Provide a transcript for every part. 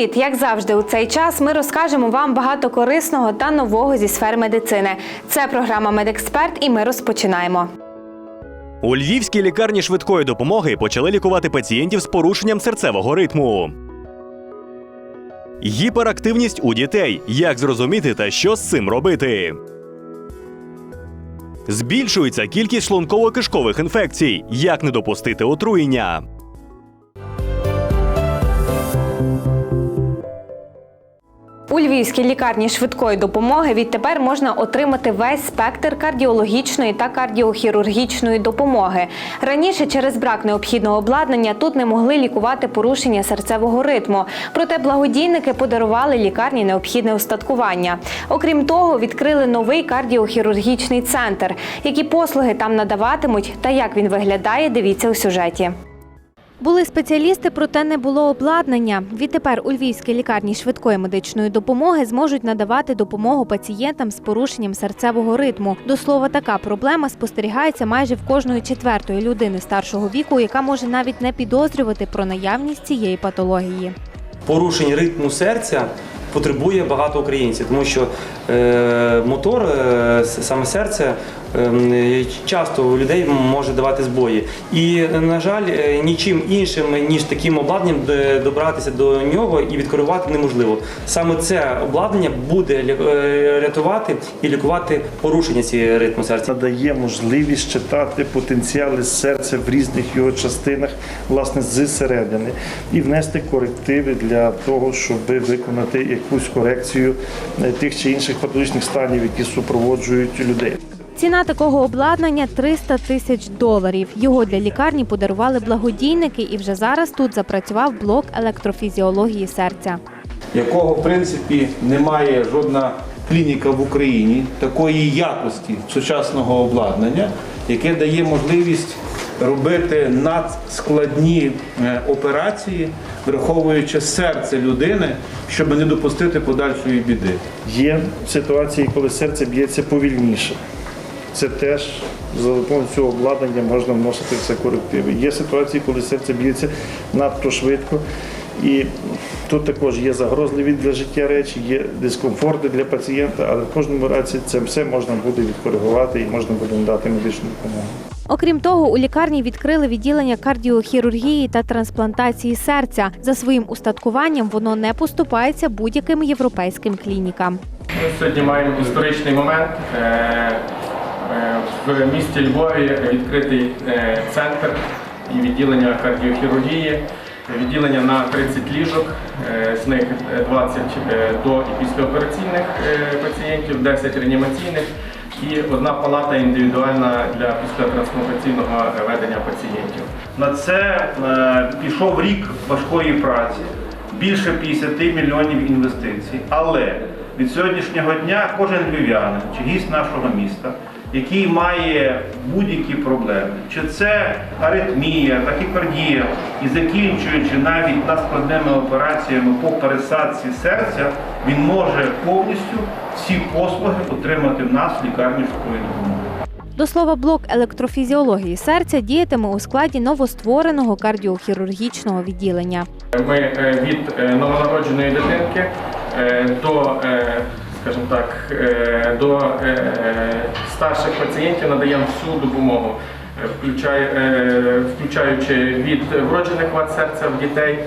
Привіт! Як завжди, у цей час ми розкажемо вам багато корисного та нового зі сфери медицини. Це програма Медексперт, і ми розпочинаємо. У львівській лікарні швидкої допомоги почали лікувати пацієнтів з порушенням серцевого ритму. Гіперактивність у дітей. Як зрозуміти та що з цим робити? Збільшується кількість шлунково-кишкових інфекцій. Як не допустити отруєння? У львівській лікарні швидкої допомоги відтепер можна отримати весь спектр кардіологічної та кардіохірургічної допомоги. Раніше через брак необхідного обладнання тут не могли лікувати порушення серцевого ритму. Проте благодійники подарували лікарні необхідне устаткування. Окрім того, відкрили новий кардіохірургічний центр. Які послуги там надаватимуть та як він виглядає, дивіться у сюжеті. Були спеціалісти, проте не було обладнання. Відтепер у львівській лікарні швидкої медичної допомоги зможуть надавати допомогу пацієнтам з порушенням серцевого ритму. До слова, така проблема спостерігається майже в кожної четвертої людини старшого віку, яка може навіть не підозрювати про наявність цієї патології. порушень ритму серця потребує багато українців, тому що е, мотор, е, саме серце, часто у людей може давати збої. І, на жаль, е, нічим іншим, ніж таким обладнанням, добратися до нього і відкоригувати неможливо. Саме це обладнання буде е, рятувати і лікувати порушення цієї ритму серця. надає можливість читати потенціали серця в різних його частинах, власне, зсередини, і внести корективи для того, щоб виконати якусь корекцію е, тих чи інших патологічних станів, які супроводжують людей. Ціна такого обладнання 300 тисяч доларів. Його для лікарні подарували благодійники, і вже зараз тут запрацював блок електрофізіології серця. якого в принципі немає жодна клініка в Україні такої якості сучасного обладнання, яке дає можливість робити надскладні е, операції, враховуючи серце людини, щоб не допустити подальшої біди. Є ситуації, коли серце б'ється повільніше. Це теж за допомогою цього обладнання можна вносити все корективи. Є ситуації, коли серце б'ється надто швидко. І тут також є загрозливі для життя речі, є дискомфорти для пацієнта, але в кожному разі це все можна буде відкоригувати і можна буде надати медичну допомогу. Окрім того, у лікарні відкрили відділення кардіохірургії та трансплантації серця. За своїм устаткуванням воно не поступається будь-яким європейським клінікам. Ми сьогодні маємо історичний момент. Е, В місті Львові відкритий е, центр і відділення кардіохірургії, відділення на 30 ліжок, е, з них 20 е, до і післяопераційних пацієнтів, 10 реанімаційних і одна палата індивідуальна для післятрансплантаційного ведення пацієнтів. На це пішов рік важкої праці, більше 50 мільйонів інвестицій. Але від сьогоднішнього дня кожен львів'янин чи гість нашого міста, який має будь-які проблеми, чи це аритмія, тахікардія, і закінчуючи навіть надскладними операціями по пересадці серця, він може повністю всі послуги отримати в нас в лікарні швидкої допомоги. До слова, блок електрофізіології серця діятиме у складі новоствореного кардіохірургічного відділення. Ми е, від е, новонародженої дитинки е, до, скажімо так, е, до е, старших пацієнтів надаємо всю допомогу, е, включаючи від вроджених вад серця в дітей.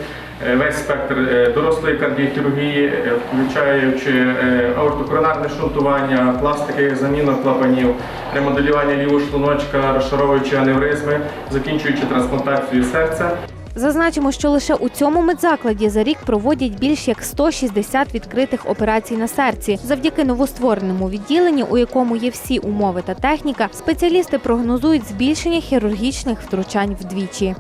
Весь спектр дорослої кардіохірургії, включаючи аортокоронарне шунтування, пластики, заміну клапанів, ремоделювання лівого шлуночка, розшаровуючи аневризми, закінчуючи трансплантацію серця. Зазначимо, що лише у цьому медзакладі за рік проводять більш як 160 відкритих операцій на серці. Завдяки новоствореному відділенню, у якому є всі умови та техніка, спеціалісти прогнозують збільшення хірургічних втручань вдвічі.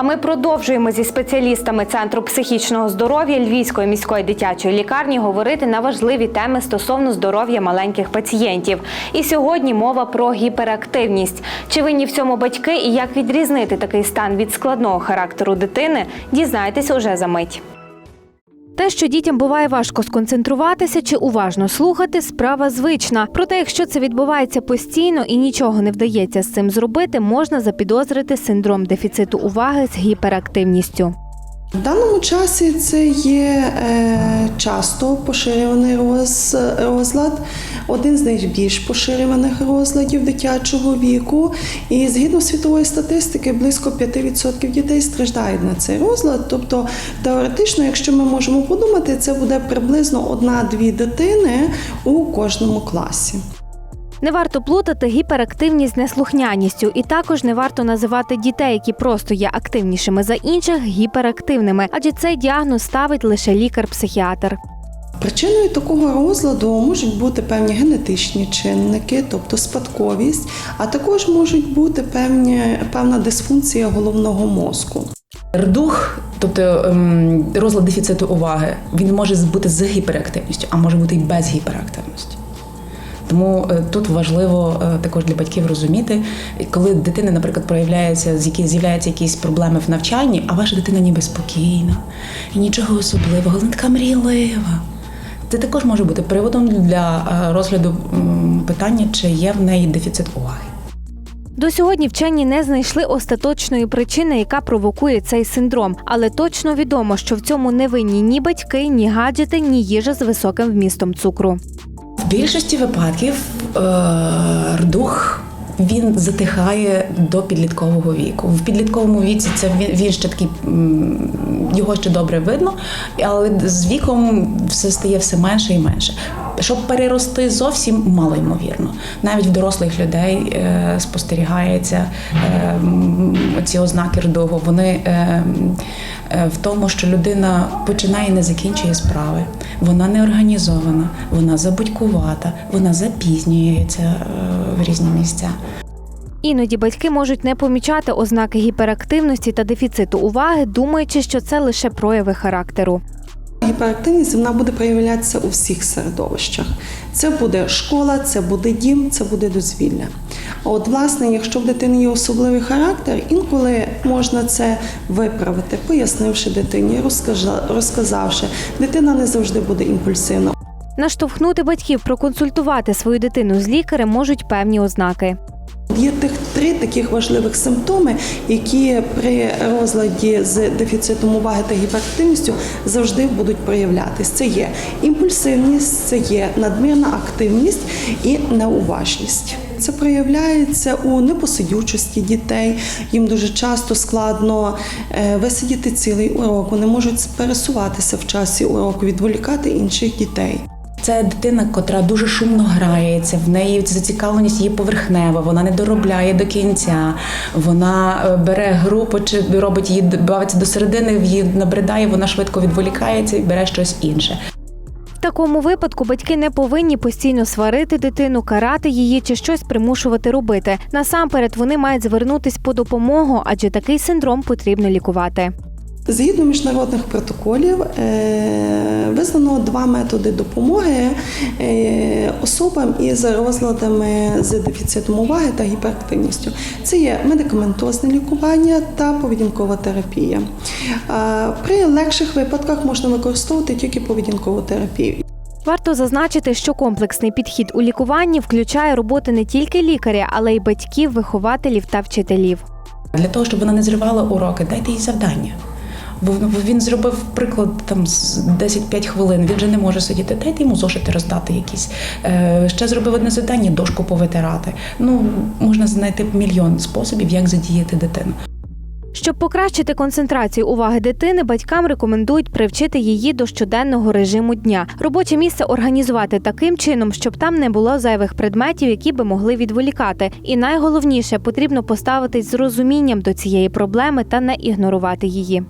А ми продовжуємо зі спеціалістами Центру психічного здоров'я Львівської міської дитячої лікарні говорити на важливі теми стосовно здоров'я маленьких пацієнтів. І сьогодні мова про гіперактивність. Чи винні в цьому батьки і як відрізнити такий стан від складного характеру дитини? Дізнайтесь уже за мить. Те, що дітям буває важко сконцентруватися чи уважно слухати, справа звична. Проте, якщо це відбувається постійно і нічого не вдається з цим зробити, можна запідозрити синдром дефіциту уваги з гіперактивністю. В даному часі це є е, часто поширюваний роз, розлад, один з найбільш поширюваних розладів дитячого віку. І згідно світової статистики, близько 5% дітей страждають на цей розлад. Тобто, теоретично, якщо ми можемо подумати, це буде приблизно одна-дві дитини у кожному класі. Не варто плутати гіперактивність з неслухняністю, і також не варто називати дітей, які просто є активнішими за інших, гіперактивними, адже цей діагноз ставить лише лікар-психіатр. Причиною такого розладу можуть бути певні генетичні чинники, тобто спадковість, а також можуть бути певні, певна дисфункція головного мозку. Рдух, тобто ем, розлад дефіциту уваги, він може бути з гіперактивністю, а може бути і без гіперактивності. Тому е, тут важливо е, також для батьків розуміти, коли дитина, наприклад, проявляється, з які з'являються якісь проблеми в навчанні, а ваша дитина ніби спокійна і нічого особливого, вона така мрійлива. Це також може бути приводом для е, розгляду питання, чи є в неї дефіцит уваги. До сьогодні вчені не знайшли остаточної причини, яка провокує цей синдром, але точно відомо, що в цьому не винні ні батьки, ні гаджети, ні їжа з високим вмістом цукру. В більшості випадків е, рдух він затихає до підліткового віку. В підлітковому віці це він, він ще такий його ще добре видно, але з віком все стає все менше і менше. Щоб перерости зовсім мало ймовірно. Навіть в дорослих людей е, спостерігається е, ці ознаки рдугу. Вони е, в тому, що людина починає і не закінчує справи. Вона не організована, вона забудькувата, вона запізнюється в різні місця. Іноді батьки можуть не помічати ознаки гіперактивності та дефіциту уваги, думаючи, що це лише прояви характеру. Гіперактивність вона буде проявлятися у всіх середовищах. Це буде школа, це буде дім, це буде дозвілля. От, власне, якщо в дитини є особливий характер, інколи можна це виправити, пояснивши дитині, розказавши. Дитина не завжди буде імпульсивна. Наштовхнути батьків проконсультувати свою дитину з лікарем можуть певні ознаки. Є тих три таких важливих симптоми, які при розладі з дефіцитом уваги та гіперактивністю завжди будуть проявлятись. Це є імпульсивність, це є надмірна активність і неуважність. Це проявляється у непосидючості дітей. Їм дуже часто складно е, висидіти цілий урок. Вони можуть пересуватися в часі уроку, відволікати інших дітей. Це дитина, котра дуже шумно грається, в неї зацікавленість її поверхнева, вона не доробляє до кінця, вона е, бере групу чи робить її бавиться до середини, її набридає, вона швидко відволікається і бере щось інше. В такому випадку батьки не повинні постійно сварити дитину, карати її чи щось примушувати робити. Насамперед вони мають звернутись по допомогу, адже такий синдром потрібно лікувати. Згідно міжнародних протоколів, е, визнано два методи допомоги е, особам із розладами з дефіцитом уваги та гіперактивністю. Це є медикаментозне лікування та поведінкова терапія. При легших випадках можна використовувати тільки поведінкову терапію. Варто зазначити, що комплексний підхід у лікуванні включає роботи не тільки лікаря, але й батьків, вихователів та вчителів. Для того, щоб вона не зривала уроки, дайте їй завдання. Бо бо він зробив приклад там з 10-5 хвилин. Він вже не може сидіти. Дайте йому зошити роздати якісь. Е, ще зробив одне завдання, дошку повитирати. Ну можна знайти мільйон способів, як задіяти дитину. Щоб покращити концентрацію уваги дитини, батькам рекомендують привчити її до щоденного режиму дня. Робоче місце організувати таким чином, щоб там не було зайвих предметів, які би могли відволікати. І найголовніше потрібно поставитись з розумінням до цієї проблеми та не ігнорувати її.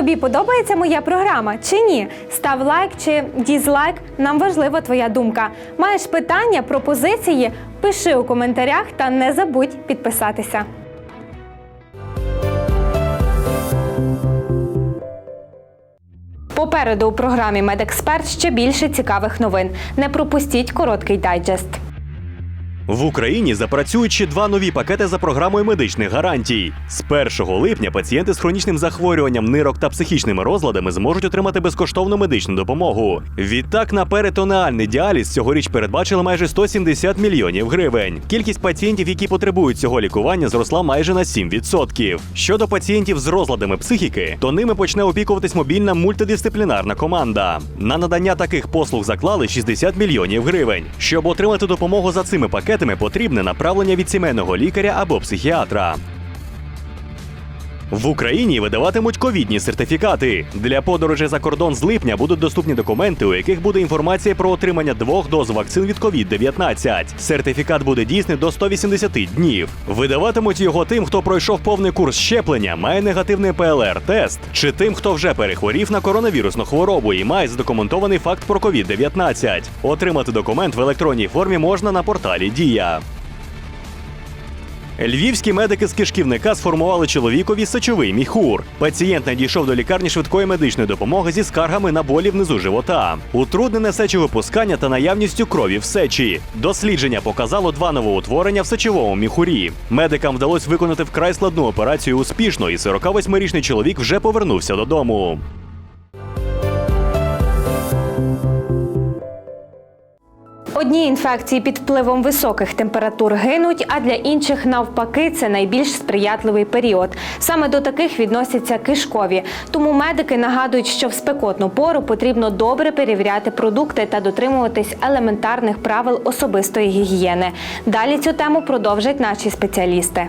Тобі подобається моя програма чи ні? Став лайк чи дізлайк. Нам важлива твоя думка. Маєш питання, пропозиції? Пиши у коментарях та не забудь підписатися. Попереду у програмі Медексперт ще більше цікавих новин. Не пропустіть короткий дайджест. В Україні запрацюють ще два нові пакети за програмою медичних гарантій. З 1 липня пацієнти з хронічним захворюванням нирок та психічними розладами зможуть отримати безкоштовну медичну допомогу. Відтак на перитонеальний діаліз цьогоріч передбачили майже 170 мільйонів гривень. Кількість пацієнтів, які потребують цього лікування, зросла майже на 7%. Щодо пацієнтів з розладами психіки, то ними почне опікуватись мобільна мультидисциплінарна команда. На надання таких послуг заклали 60 мільйонів гривень. Щоб отримати допомогу за цими пакетами, потрібне направлення від сімейного лікаря або психіатра. В Україні видаватимуть ковідні сертифікати. Для подорожей за кордон з липня будуть доступні документи, у яких буде інформація про отримання двох доз вакцин від COVID-19. Сертифікат буде дійсний до 180 днів. Видаватимуть його тим, хто пройшов повний курс щеплення, має негативний ПЛР-тест, чи тим, хто вже перехворів на коронавірусну хворобу і має задокументований факт про COVID-19. Отримати документ в електронній формі можна на порталі Дія. Львівські медики з кишківника сформували чоловікові сечовий міхур. Пацієнт надійшов до лікарні швидкої медичної допомоги зі скаргами на болі внизу живота, утруднене сечовипускання та наявністю крові в сечі. Дослідження показало два новоутворення в сечовому міхурі. Медикам вдалося виконати вкрай складну операцію успішно, і 48-річний чоловік вже повернувся додому. Одні інфекції під впливом високих температур гинуть, а для інших навпаки це найбільш сприятливий період. Саме до таких відносяться кишкові. Тому медики нагадують, що в спекотну пору потрібно добре перевіряти продукти та дотримуватись елементарних правил особистої гігієни. Далі цю тему продовжать наші спеціалісти.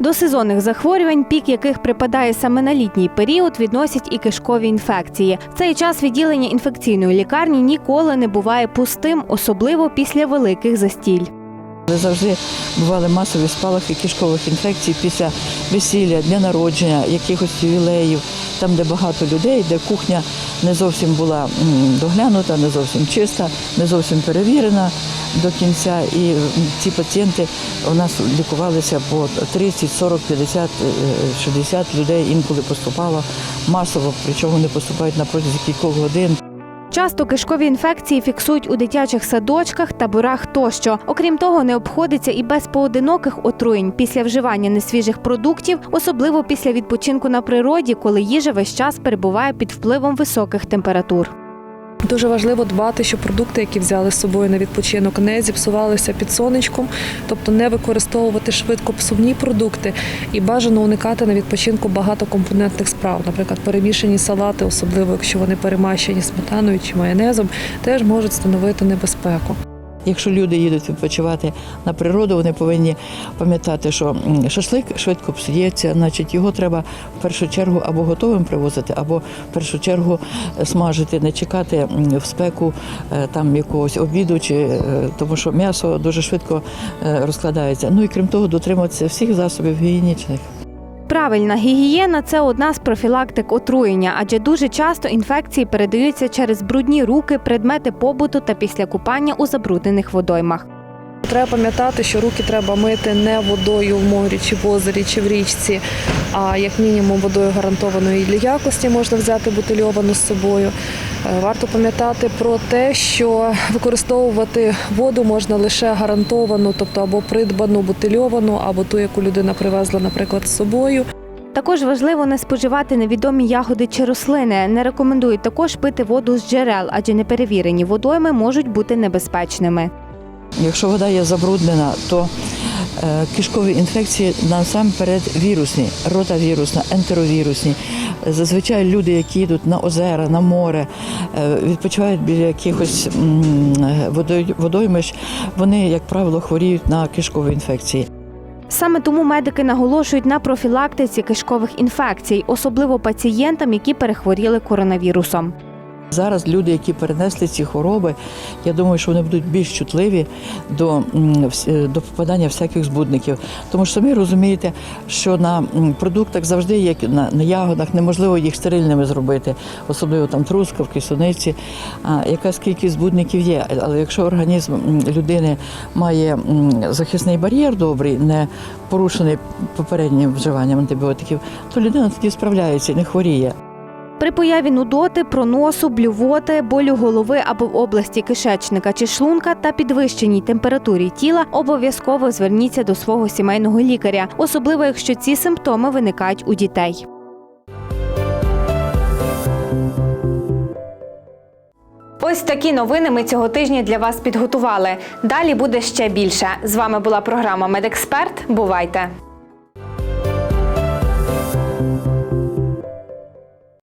До сезонних захворювань, пік яких припадає саме на літній період, відносять і кишкові інфекції. В цей час відділення інфекційної лікарні ніколи не буває пустим, особливо після великих застіль. Завжди бували масові спалахи кишкових інфекцій після весілля, дня народження, якихось ювілеїв, там, де багато людей, де кухня не зовсім була доглянута, не зовсім чиста, не зовсім перевірена до кінця. І ці пацієнти у нас лікувалися по 30, 40, 50, е, 60 людей інколи поступало масово, причому не поступають на протязі кількох годин. Часто кишкові інфекції фіксують у дитячих садочках, таборах тощо. Окрім того, не обходиться і без поодиноких отруєнь після вживання несвіжих продуктів, особливо після відпочинку на природі, коли їжа весь час перебуває під впливом високих температур. Дуже важливо дбати, щоб продукти, які взяли з собою на відпочинок, не зіпсувалися під сонечком, тобто не використовувати швидко псувні продукти і бажано уникати на відпочинку багатокомпонентних справ. Наприклад, перемішані салати, особливо якщо вони перемащені сметаною чи майонезом, теж можуть становити небезпеку. Якщо люди їдуть відпочивати на природу, вони повинні пам'ятати, що шашлик швидко псується, значить його треба в першу чергу або готовим привозити, або в першу чергу е, смажити, не чекати в спеку е, там якогось обіду, чи е, тому що м'ясо дуже швидко розкладається. Ну і крім того, дотримуватися всіх засобів гігієнічних. Правильна гігієна це одна з профілактик отруєння, адже дуже часто інфекції передаються через брудні руки, предмети побуту та після купання у забруднених водоймах. Треба пам'ятати, що руки треба мити не водою в морі, чи в озері, чи в річці, а як мінімум водою гарантованої для якості можна взяти бутильовану з собою. Е, Варто пам'ятати про те, що використовувати воду можна лише гарантовану, тобто або придбану бутильовану, або ту, яку людина привезла, наприклад, з собою. Також важливо не споживати невідомі ягоди чи рослини. Не рекомендують також пити воду з джерел, адже неперевірені водойми можуть бути небезпечними. Якщо вода є забруднена, то е, кишкові інфекції насамперед вірусні, ротавірусна, ентеровірусні. Зазвичай люди, які йдуть на озера, на море, е, відпочивають біля якихось водоймищ, вони, як правило, хворіють на кишкові інфекції. Саме тому медики наголошують на профілактиці кишкових інфекцій, особливо пацієнтам, які перехворіли коронавірусом. Зараз люди, які перенесли ці хвороби, я думаю, що вони будуть більш чутливі до, до попадання всяких збудників. Тому що самі розумієте, що на продуктах завжди є на, на ягодах, неможливо їх стерильними зробити, особливо там трускавки, суниці. А якась кількість збудників є. Але якщо організм людини має захисний бар'єр добрий, не порушений попереднім вживанням антибіотиків, то людина тоді справляється і не хворіє. При появі нудоти, проносу, блювоти, болю голови або в області кишечника чи шлунка та підвищеній температурі тіла обов'язково зверніться до свого сімейного лікаря, особливо якщо ці симптоми виникають у дітей. Ось такі новини ми цього тижня для вас підготували. Далі буде ще більше. З вами була програма Медексперт. Бувайте!